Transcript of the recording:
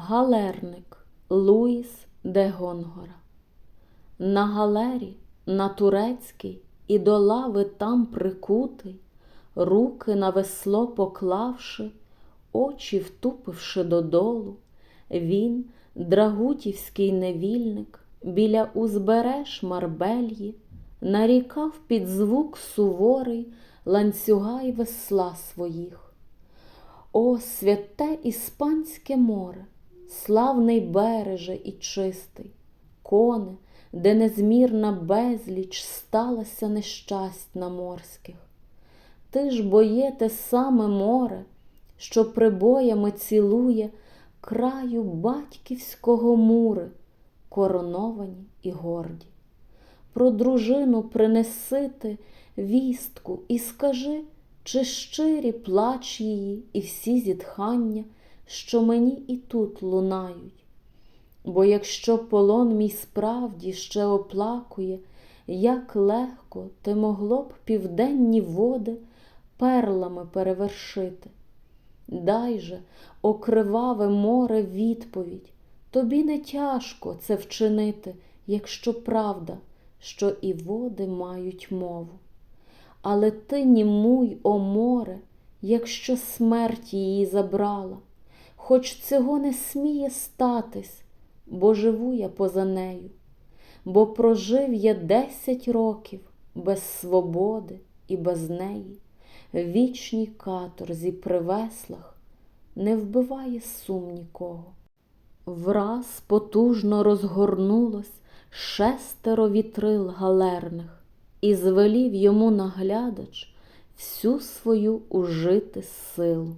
Галерник Луїс де Гонгора. На галері, на турецький, і до лави там прикутий, руки на весло поклавши, очі втупивши додолу, він, драгутівський невільник, біля узбереж Марбельї, нарікав під звук суворий ланцюга й весла своїх. О, святе іспанське море, славний береже і чистий, коне, де незмірна безліч сталася нещастя морських. Ти ж боє те саме море, що прибоями цілує краю батьківського мури, короновані і горді. Про дружину принесити вістку і скажи, чи щирі плач її і всі зітхання, що мені і тут лунають. Бо якщо полон мій справді ще оплакує, як легко те могло б південні води перлами перевершити. Дай же, окриваве море, відповідь, тобі не тяжко це вчинити, якщо правда, що і води мають мову. Але ти німуй, о море, якщо смерть її забрала, хоч цього не сміє статись, бо живу я поза нею, бо прожив я десять років без свободи і без неї, вічній каторзі при веслах не вбиває сум нікого. Враз потужно розгорнулось шестеро вітрил галерних, і звелів йому наглядач всю свою ужити силу.